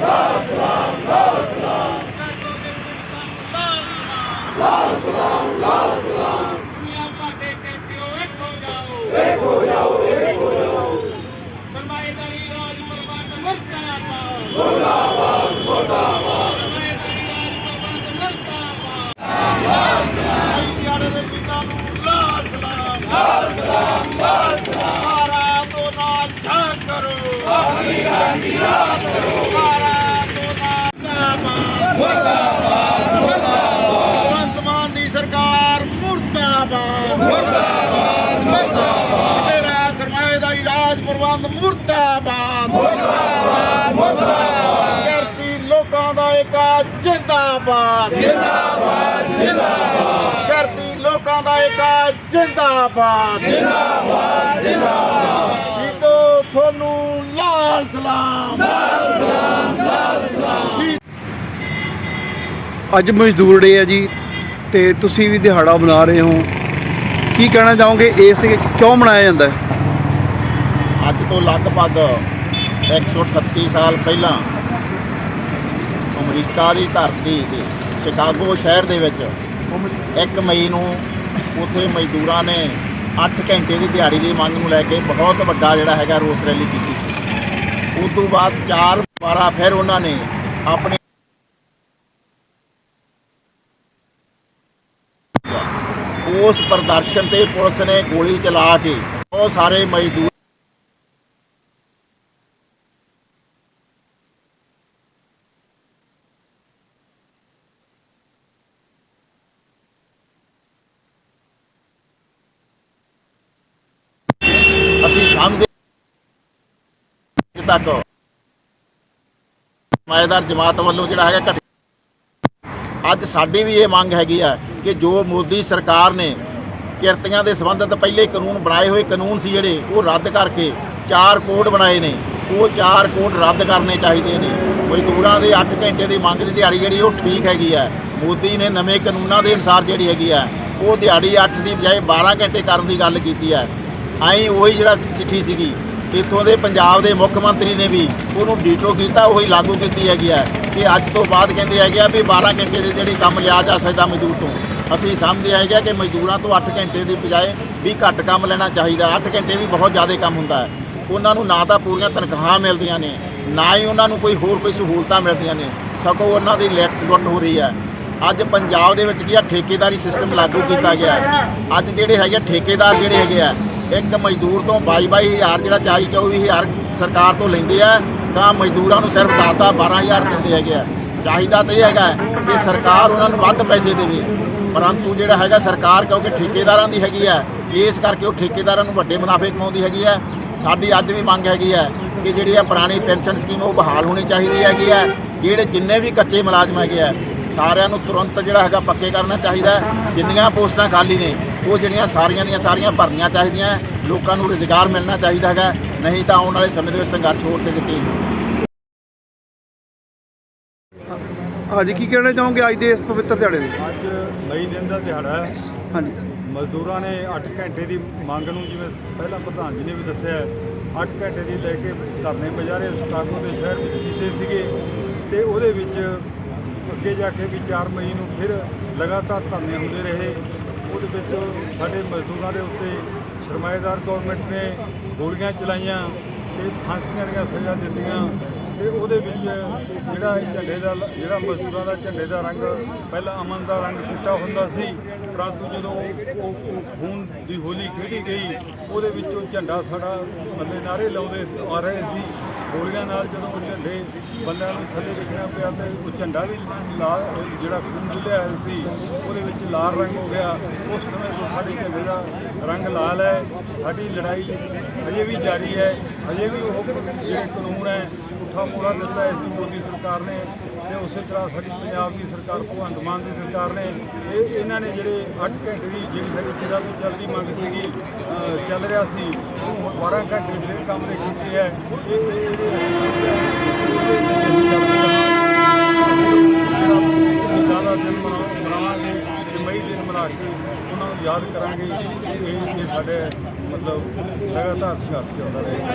ਸਰਮਾਏਦਾਰੀ ਮੁਰਦਾਬਾਦ ਮੁਰਦਾਬਾਦ ਮੁਰਦਾਬਾਦ ਮਾਨ ਦੀ ਸਰਕਾਰ ਮੁਰਦਾਬਾਦ ਮੁਰਦਾਬਾਦ ਮੁਰਦਾਬਾਦ। ਤੇਰਾ ਸਰਮਾਏਦਾਰੀ ਰਾਜ ਪ੍ਰਬੰਧ ਮੁਰਦਾਬਾਦ। ਮੁਰਦਾਬਾਦ ਮੁਰਦਾਬਾਦ। ਕਰਤੀ ਲੋਕਾਂ ਦਾ ਏਕਾ ਜਿੰਦਾਬਾਦ। ਕਰਤੀ ਲੋਕਾਂ ਦਾ ਏਕਾ ਜਿੰਦਾਬਾਦ। ਜਿੰਦਾਬਾਦ ਜਿੰਦਾਬਾਦ। ਜੀਤੋ ਤੁਹਾਨੂੰ ਲਾਲ ਸਲਾਮ। ਅੱਜ ਮਜ਼ਦੂਰ ਡੇ ਆ ਜੀ ਤੇ ਤੁਸੀਂ ਵੀ ਦਿਹਾੜਾ ਬਣਾ ਰਹੇ ਹੋ। ਕੀ ਕਹਿਣਾ ਚਾਹੋਗੇ? ਇਸ ਦੇ ਕਿਉਂ ਮਨਾਇਆ ਜਾਂਦਾ ਹੈ? ਅੱਜ ਤੋਂ ਲਗਭਗ 138 ਸਾਲ ਪਹਿਲਾਂ ਅਮਰੀਕਾ ਦੀ ਧਰਤੀ ਤੇ, ਸ਼ਿਕਾਗੋ ਸ਼ਹਿਰ ਦੇ ਵਿੱਚ 1 ਮਈ ਨੂੰ ਉੱਥੇ ਮਜ਼ਦੂਰਾਂ ਨੇ 8 ਘੰਟੇ ਦੀ ਦਿਹਾੜੀ ਦੀ ਮੰਗ ਨੂੰ ਲੈ ਕੇ ਬਹੁਤ ਵੱਡਾ ਜਿਹੜਾ ਹੈਗਾ ਰੋਸ ਰੈਲੀ ਕੀਤੀ ਸੀ। ਉਸ ਤੋਂ ਬਾਅਦ ਚਾਰ ਵਾਰਾ ਫਿਰ ਉਹਨਾਂ ਨੇ ਆਪਣੇ ਉਸ ਪ੍ਰਦਰਸ਼ਨ ਤੇ ਪੁਲਿਸ ਨੇ ਗੋਲੀ ਚਲਾ ਕੇ ਬਹੁਤ ਸਾਰੇ ਮਜ਼ਦੂਰ ਅਸੀਂ ਸਮਝਦੇ ਤੱਕ ਮਾਇਦਾਰ ਜਮਾਤ ਵੱਲੋਂ ਜਿਹੜਾ ਹੈਗਾ ਘਟ ਅੱਜ ਸਾਡੀ ਵੀ ਇਹ ਮੰਗ ਹੈਗੀ ਆ ਕਿ ਜੋ ਮੋਦੀ ਸਰਕਾਰ ਨੇ ਕਿਰਤੀਆਂ ਦੇ ਸੰਬੰਧਿਤ ਪਹਿਲੇ ਕਾਨੂੰਨ ਬਣਾਏ ਹੋਏ ਕਾਨੂੰਨ ਸੀ ਜਿਹੜੇ, ਉਹ ਰੱਦ ਕਰਕੇ ਚਾਰ ਕੋਡ ਬਣਾਏ ਨੇ। ਉਹ ਚਾਰ ਕੋਡ ਰੱਦ ਕਰਨੇ ਚਾਹੀਦੇ ਨੇ। ਮਜ਼ਦੂਰਾਂ ਦੇ 8 ਘੰਟੇ ਦੀ ਮੰਗ ਦੀ ਦਿਹਾੜੀ ਜਿਹੜੀ, ਉਹ ਠੀਕ ਹੈਗੀ ਹੈ। ਮੋਦੀ ਨੇ ਨਵੇਂ ਕਾਨੂੰਨਾਂ ਦੇ ਅਨੁਸਾਰ ਜਿਹੜੀ ਹੈਗੀ ਹੈ, ਉਹ ਦਿਹਾੜੀ 8 ਦੀ ਬਜਾਏ 12 ਘੰਟੇ ਕਰਨ ਦੀ ਗੱਲ ਕੀਤੀ ਹੈ। ਆਈ ਉਹੀ ਜਿਹੜਾ ਚਿੱਠੀ ਸੀਗੀ, ਇੱਥੋਂ ਦੇ ਪੰਜਾਬ ਦੇ ਮੁੱਖ ਮੰਤਰੀ ਨੇ ਵੀ ਉਹਨੂੰ ਡੀਟੋ ਕੀਤਾ, ਉਹੀ ਲਾਗੂ ਕੀਤੀ ਹੈਗੀ ਹੈ ਕਿ ਅੱਜ ਤੋਂ ਬਾਅਦ ਕਹਿੰਦੇ ਹੈਗੇ ਆ ਵੀ 12 ਘੰਟੇ ਦੇ ਜਿਹੜੇ ਕੰਮ ਲਿਆ ਜਾ ਸਕਦਾ ਮਜ਼ਦੂਰ ਤੋਂ। ਅਸੀਂ ਸਮਝਦੇ ਹੈਗੇ ਆ ਕਿ ਮਜ਼ਦੂਰਾਂ ਤੋਂ 8 ਘੰਟੇ ਦੀ ਬਜਾਏ ਵੀ ਘੱਟ ਕੰਮ ਲੈਣਾ ਚਾਹੀਦਾ 8 ਘੰਟੇ ਵੀ ਬਹੁਤ ਜ਼ਿਆਦਾ ਕੰਮ ਹੁੰਦਾ ਹੈ। ਉਹਨਾਂ ਨੂੰ ਨਾ ਤਾਂ ਪੂਰੀਆਂ ਤਨਖਾਹਾਂ ਮਿਲਦੀਆਂ ਨੇ ਨਾ ਹੀ ਉਹਨਾਂ ਨੂੰ ਕੋਈ ਹੋਰ ਕੋਈ ਸਹੂਲਤਾਂ ਮਿਲਦੀਆਂ ਨੇ। ਸਗੋਂ ਉਹਨਾਂ ਦੀ ਲੈਟ ਲੁੱਟ ਹੋ ਰਹੀ ਹੈ। ਅੱਜ ਪੰਜਾਬ ਦੇ ਵਿੱਚ ਕੀ ਆ ਠੇਕੇਦਾਰੀ ਸਿਸਟਮ ਲਾਗੂ ਕੀਤਾ ਗਿਆ ਹੈ। ਅੱਜ ਜਿਹੜੇ ਹੈਗੇ ਆ, ਠੇਕੇਦਾਰ ਜਿਹੜੇ ਹੈਗੇ ਆ ਇੱਕ ਮਜ਼ਦੂਰ ਤੋਂ 22-22000 ਜਿਹੜਾ 40-24000 ਸਰਕਾਰ ਤੋਂ ਲੈਂਦੇ ਆ ਤਾਂ ਮਜ਼ਦੂਰਾਂ ਨੂੰ ਸਿਰਫ ਦਾਤਾ 12000 ਦਿੰਦੇ ਹੈਗੇ ਆ। ਚਾਹੀਦਾ ਤਾਂ ਇਹ ਹੈਗਾ ਕਿ ਸਰਕਾਰ ਉਹਨਾਂ ਨੂੰ ਵੱਧ ਪੈਸੇ ਦੇਵੇ। ਪਰੰਤੂ ਜਿਹੜਾ ਹੈਗਾ ਸਰਕਾਰ ਕਿਉਂਕਿ ਠੇਕੇਦਾਰਾਂ ਦੀ ਹੈਗੀ ਹੈ, ਇਸ ਕਰਕੇ ਉਹ ਠੇਕੇਦਾਰਾਂ ਨੂੰ ਵੱਡੇ ਮੁਨਾਫੇ ਕਮਾਉਂਦੀ ਹੈਗੀ ਹੈ। ਸਾਡੀ ਅੱਜ ਵੀ ਮੰਗ ਹੈਗੀ ਹੈ ਕਿ ਜਿਹੜੀ ਆ ਪੁਰਾਣੀ ਪੈਨਸ਼ਨ ਸਕੀਮ ਉਹ ਬਹਾਲ ਹੋਣੀ ਚਾਹੀਦੀ ਹੈਗੀ ਹੈ। ਜਿਹੜੇ ਜਿੰਨੇ ਵੀ ਕੱਚੇ ਮੁਲਾਜ਼ਮ ਹੈਗੇ ਆ ਸਾਰਿਆਂ ਨੂੰ ਤੁਰੰਤ ਜਿਹੜਾ ਹੈਗਾ ਪੱਕੇ ਕਰਨਾ ਚਾਹੀਦਾ ਜਿੰਨੀਆਂ ਪੋਸਟਾਂ ਖਾਲੀ ਨੇ, ਉਹ ਜਿਹੜੀਆਂ ਸਾਰੀਆਂ ਦੀਆਂ ਸਾਰੀਆਂ ਭਰਨੀਆਂ ਚਾਹੀਦੀਆਂ ਲੋਕਾਂ ਨੂੰ ਰੁਜ਼ਗਾਰ ਮਿਲਣਾ ਚਾਹੀਦਾ ਹੈਗਾ ਨਹੀਂ ਤਾਂ ਆਉਣ ਵਾਲੇ ਸਮੇਂ ਦੇ ਵਿੱਚ ਸੰਘਰਸ਼ ਹੋਰ ਤੇ ਕਿਤੇ ਹਾਂਜੀ ਕੀ ਕਹਿਣਾ ਚਾਹੋਗੇ ਅੱਜ ਦੇ ਇਸ ਪਵਿੱਤਰ ਦਿਹਾੜੇ ਦੇ? ਅੱਜ ਮਈ ਦਿਨ ਦਾ ਦਿਹਾੜਾ ਹੈ। ਹਾਂਜੀ। ਮਜ਼ਦੂਰਾਂ ਨੇ 8 ਘੰਟੇ ਦੀ ਮੰਗ ਨੂੰ ਜਿਵੇਂ ਪਹਿਲਾਂ ਪ੍ਰਧਾਨ ਜੀ ਨੇ ਵੀ ਦੱਸਿਆ 8 ਘੰਟੇ ਦੀ ਲੈ ਕੇ ਧਰਨੇ ਬਜਾਰੇ ਸਟਾਕੋ ਦੇ ਸ਼ਹਿਰ ਵਿੱਚ ਕੀਤੇ ਸੀਗੇ ਤੇ ਉਹਦੇ ਵਿੱਚ ਅੱਗੇ ਜਾ ਕੇ ਵੀ 4 ਮਈ ਨੂੰ ਫਿਰ ਲਗਾਤਾਰ ਧਰਨੇ ਹੁੰਦੇ ਰਹੇ। ਉਹਦੇ ਵਿੱਚ ਸਾਡੇ ਮਜ਼ਦੂਰਾਂ ਦੇ ਉੱਤੇ ਸਰਮਾਏਦਾਰ ਗਵਰਨਮੈਂਟ ਨੇ ਗੋਲੀਆਂ ਚਲਾਈਆਂ ਤੇ ਫਾਂਸੀਆਂ ਦੀਆਂ ਸਜ਼ਾ ਦਿੱਤੀਆਂ। ਤੇ ਉਹਦੇ ਵਿੱਚ ਜਿਹੜਾ ਇਹ ਝੰਡੇ ਦਾ ਜਿਹੜਾ ਮਜ਼ਦੂਰਾਂ ਦਾ ਝੰਡੇ ਦਾ ਰੰਗ ਪਹਿਲਾਂ ਅਮਨ ਦਾ ਰੰਗ ਚਿੱਟਾ ਹੁੰਦਾ ਸੀ, ਪਰੰਤੂ ਜਦੋਂ ਉਹ, ਉਹ- ਖੂਨ ਦੀ ਹੋਲੀ ਖੇਡੀ ਗਈ, ਉਹਦੇ ਵਿੱਚ ਉਹ ਝੰਡਾ ਸਾਡਾ ਬੰਦੇ ਨਾਰੇ ਲਾਉਂਦੇ ਆ ਰਹੇ ਸੀ। ਗੋਲੀਆਂ ਨਾਲ ਜਦੋਂ ਉਹ ਝੰਡੇ ਬੰਦਿਆਂ ਨੂੰ ਥੱਲੇ ਦੇਖਣਾ ਪਿਆ ਤੇ ਉਹ ਝੰਡਾ ਵੀ ਲਾਲ ਜਿਹੜਾ ਖੂਨ ਡੁੱਲਿਆ ਹੋਇਆ ਸੀ, ਉਹਦੇ ਵਿੱਚ ਲਾਲ ਰੰਗ ਹੋ ਗਿਆ। ਉਸ ਸਮੇਂ ਤੋਂ ਸਾਡੇ ਝੰਡੇ ਦਾ ਰੰਗ ਲਾਲ ਹੈ। ਸਾਡੀ ਲੜਾਈ ਅਜੇ ਵੀ ਜਾਰੀ ਹੈ। ਅਜੇ ਵੀ ਉਹ ਜਿਹੜੇ ਕਾਨੂੰਨ ਹੈ ਪੁੱਠਾ ਮੋੜਾ ਦਿੱਤਾ ਇਸ ਦੀ ਮੋਦੀ ਸਰਕਾਰ ਨੇ ਤੇ ਉਸੇ ਤਰ੍ਹਾਂ ਸਾਡੀ ਪੰਜਾਬ ਦੀ ਸਰਕਾਰ ਭਗਵੰਤ ਮਾਨ ਦੀ ਸਰਕਾਰ ਨੇ ਇਹ ਇਹਨਾਂ ਨੇ ਜਿਹੜੇ 8 ਘੰਟੇ ਦੀ ਜਿਹੜੀ ਸਾਡੀ ਚਿਰਾਂ ਤੋਂ ਚੱਲਦੀ ਮੰਗ ਸੀਗੀ ਚੱਲ ਰਿਹਾ ਸੀ ਉਹ ਹੁਣ 12 ਘੰਟੇ ਜਿਹੜੇ ਕੰਮ ਦੇ ਕੀਤੀ ਹੈ ਇਹ ਇਹ- ਜ਼ਿਆਦਾ ਦਿਨ ਮਨਾ- ਮਨਾਵਾਂਗੇ ਤੇ ਮਈ ਦਿਨ ਮਿਲਾ ਕੇ ਉਹਨਾਂ ਨੂੰ ਯਾਦ ਕਰਾਂਗੇ ਇਹ ਇਹ ਸਾਡੇ ਮਤਲਬ ਲਗਾਤਾਰ ਸੰਘਰਸ਼ ਚੱਲਦਾ ਰਹੇਗਾ